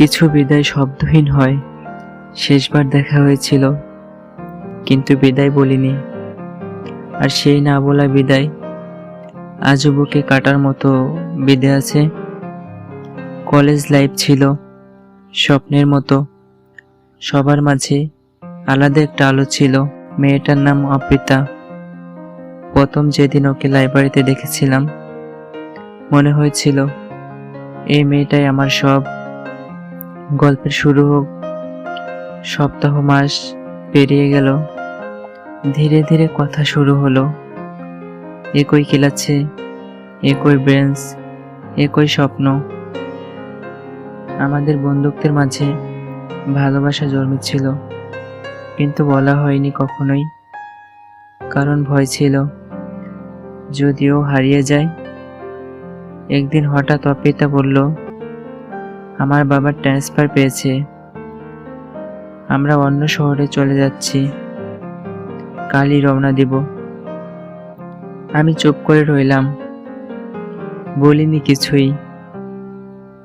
কিছু বিদায় শব্দহীন হয়। শেষবার দেখা হয়েছিল, কিন্তু বিদায় বলিনি। আর সেই না বলা বিদায় আজও বুকে কাটার মতো বিদে আছে। কলেজ লাইফ ছিল, স্বপ্নের মতো। সবার মাঝে আলাদা একটা আলো ছিল, মেয়েটার নাম অপ্রিতা। প্রথম যেদিন ওকে লাইব্রেরিতে দেখেছিলাম, মনে হয়েছিল, এই মেয়েটাই আমার সব গল্পের শুরু হোক। সপ্তাহ, মাস পেরিয়ে গেল। ধীরে ধীরে কথা শুরু হলো। একই কিলাচ্ছে একই ব্রেঞ্চ একই স্বপ্ন। আমাদের বন্ধুত্বের মাঝে ভালোবাসা জন্মেছিল, কিন্তু বলা হয়নি কখনোই। কারণ ভয় ছিল। যদিও হারিয়ে যায়। একদিন হঠাৎ অপিতা বলল আমার বাবার ট্রান্সফার পেয়েছে। আমরা অন্য শহরে চলে যাচ্ছি। কালই রওনা দিব। আমি চুপ করে রইলাম। বলিনি কিছুই।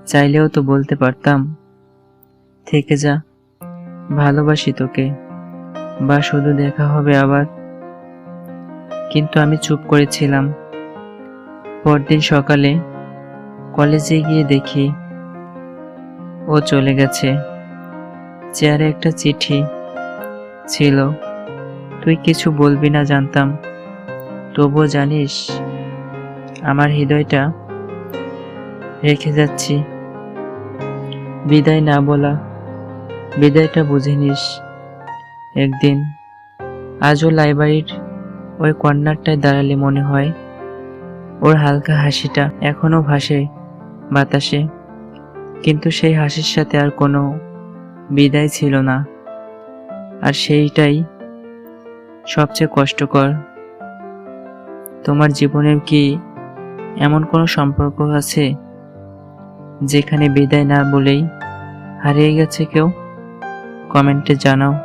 চাইলেও তো বলতে পারতাম। থেকে যা। ভালোবাসি তোকে। বা শুধু দেখা হবে আবার। কিন্তু আমি চুপ করেছিলাম। পরদিন সকালে কলেজে গিয়ে দেখি ও চলে গেছে। চেয়ারে একটা চিঠি ছিল। তুই কিছু বলবি না জানতাম। তবুও জানিস, আমার হৃদয়টা রেখে যাচ্ছি। বিদায় না বলা, বিদায়টা বুঝে নিস। একদিন আজও লাইব্রেরির ওই কর্নারটায় দাঁড়ালে মনে হয়, ওর হালকা হাসিটা এখনও ভাসে বাতাসে। কিন্তু সেই হাসির সাথে আর কোনো বিদায় ছিল না। আর সেইটাই সবচেয়ে কষ্টকর। তোমার জীবনের কি এমন কোনো সম্পর্ক আছে যেখানে বিদায় না বলেই হারিয়ে গেছে কেউ? কমেন্টে জানাও।